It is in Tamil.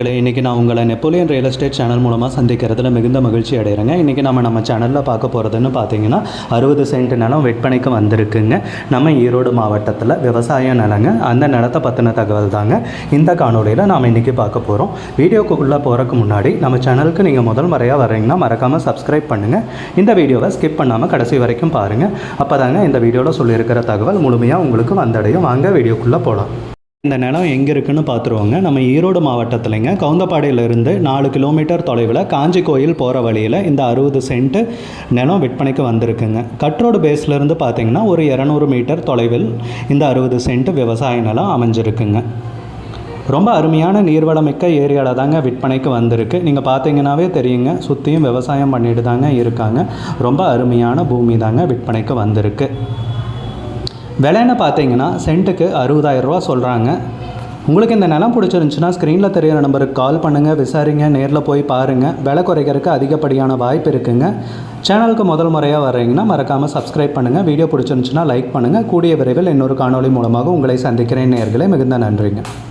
இன்றைக்கி நான் உங்களை நெப்போலியன் ரியல் எஸ்டேட் சேனல் மூலமாக சந்திக்கிறதுல மிகுந்த மகிழ்ச்சி அடைகிறேங்க. இன்றைக்கி நம்ம நம்ம சேனலில் பார்க்க போகிறதுன்னு பார்த்தீங்கன்னா அறுபது சென்ட் நிலம் விற்பனைக்கு வந்திருக்குங்க. நம்ம ஈரோடு மாவட்டத்தில் விவசாய நிலங்க அந்த நிலத்தை பற்றின தகவல் தாங்க. இந்த காணொலியில் நாம் இன்றைக்கி பார்க்க போகிறோம் வீடியோக்குள்ளே போகிறதுக்கு முன்னாடி நம்ம சேனலுக்கு நீங்கள் முதல் முறையாக வரீங்கன்னா மறக்காமல் சப்ஸ்கிரைப் பண்ணுங்கள் இந்த வீடியோவை ஸ்கிப் பண்ணாமல் கடைசி வரைக்கும் பாருங்கள் அப்போ தாங்க இந்த வீடியோவில் சொல்லியிருக்கிற தகவல் முழுமையாக உங்களுக்கு வந்தடையும். வாங்க வீடியோக்குள்ளே போகலாம் இந்த நிலம் எங்கே இருக்குன்னு பார்த்துருவோங்க நம்ம ஈரோடு மாவட்டத்துலேங்க. கவுந்தப்பாடியிலிருந்து நாலு கிலோமீட்டர் தொலைவில் காஞ்சி கோயில் போகிற வழியில் இந்த அறுபது சென்ட்டு நிலம் விற்பனைக்கு வந்திருக்குங்க. கட்ரோடு பேஸ்லேருந்து பார்த்தீங்கன்னா ஒரு இரநூறு மீட்டர் தொலைவில் இந்த அறுபது சென்ட்டு விவசாய நிலம் அமைஞ்சிருக்குங்க. ரொம்ப அருமையான நீர்வளமிக்க ஏரியாவில் தாங்க விற்பனைக்கு வந்திருக்கு. நீங்கள் பார்த்தீங்கன்னாவே தெரியுங்க. சுற்றியும் விவசாயம் பண்ணிட்டு தாங்க இருக்காங்க. ரொம்ப அருமையான பூமி தாங்க விற்பனைக்கு வந்திருக்கு. விலைன்னு பார்த்தீங்கன்னா சென்ட்டுக்கு அறுபதாயிரம் ரூபா சொல்கிறாங்க உங்களுக்கு இந்த நிலம் பிடிச்சிருந்துச்சுன்னா ஸ்க்ரீனில் தெரியிற நம்பருக்கு கால் பண்ணுங்கள் விசாரிங்க நேரில் போய் பாருங்கள் விலை குறைக்கிறதுக்கு அதிகப்படியான வாய்ப்பு இருக்குங்க. சேனலுக்கு முதல் முறையாக வர்றீங்கன்னா மறக்காமல் சப்ஸ்கிரைப் பண்ணுங்கள் வீடியோ பிடிச்சிருந்துச்சுன்னா லைக் பண்ணுங்கள் கூடிய விரைவில் இன்னொரு காணொளி மூலமாக உங்களை சந்திக்கிறேன். நேர்களே மிகுந்த நன்றிங்க.